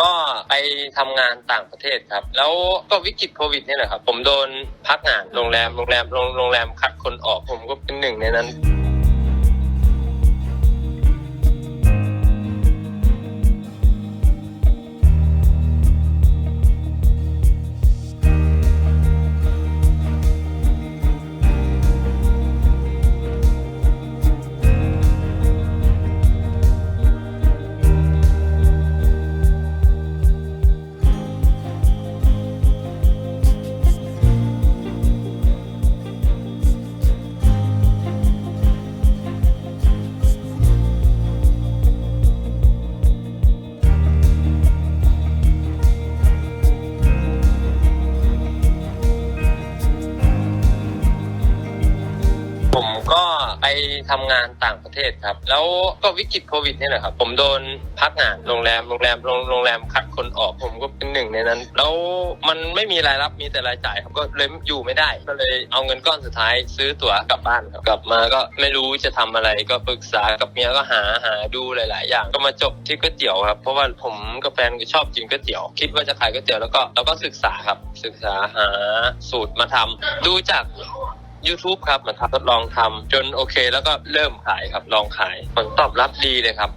ก็ไปทำงานต่างประเทศครับ แล้วก็วิกฤตโควิดนี่แหละครับ ผมโดนพักงานโรงแรมโรงแรมโรงโรงแรมคัดคนออกผมก็เป็นหนึ่งในนั้น ก็ไปทำงานต่างประเทศครับ แล้วก็วิกฤตโควิดนี่แหละครับ ผมโดนพักงานโรงแรมโรงแรมโรงโรงแรมคัดคนออกผมก็เป็นหนึ่งในนั้น แล้วมันไม่มีรายรับมีแต่รายจ่ายครับก็เลยอยู่ไม่ได้ ก็เลยเอาเงินก้อนสุดท้ายซื้อตั๋วกลับบ้านครับกลับมาก็ไม่รู้จะทำอะไรก็ปรึกษากับเมียก็หาหาดูหลาย ๆ อย่าง ก็มาจบที่ก๋วยเตี๋ยวครับ เพราะว่าผมกับแฟนก็ชอบกินก๋วยเตี๋ยว คิดว่าจะขายก๋วยเตี๋ยวแล้วก็เราก็ศึกษาครับศึกษาหาสูตรมาทำดูจาก YouTube ครับมาทำทดลองทำจนโอเค แล้วก็เริ่มขายครับลองขายผลตอบรับดีเลยครับ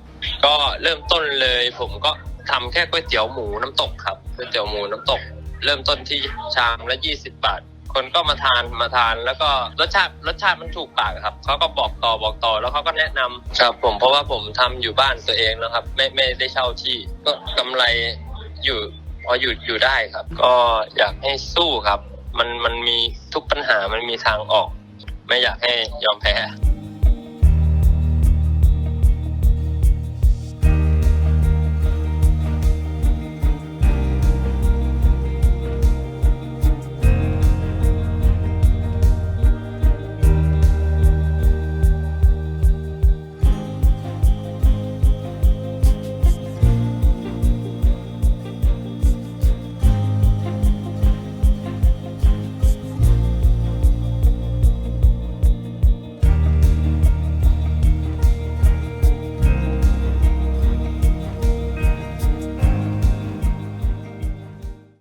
ก็เริ่มต้นเลยผมก็ทำแค่ก๋วยเตี๋ยวหมูน้ำตกครับก๋วยเตี๋ยวหมูน้ำตก เริ่มต้นที่ชามละยี่สิบบาท คนก็มาทานมาทานแล้วก็รสชาติรสชาติมันถูกปากครับเขาก็บอกต่อบอกต่อแล้วเขาก็แนะนำครับผมเพราะว่าผมทำอยู่บ้านตัวเองนะครับ ไม่ไม่ได้เช่าที่ ก็กำไรอยู่พออยู่อยู่ได้ครับ ก็อยากให้สู้ครับ มันมันมีทุกปัญหามันมีทางออก ไม่อยากให้ยอมแพ้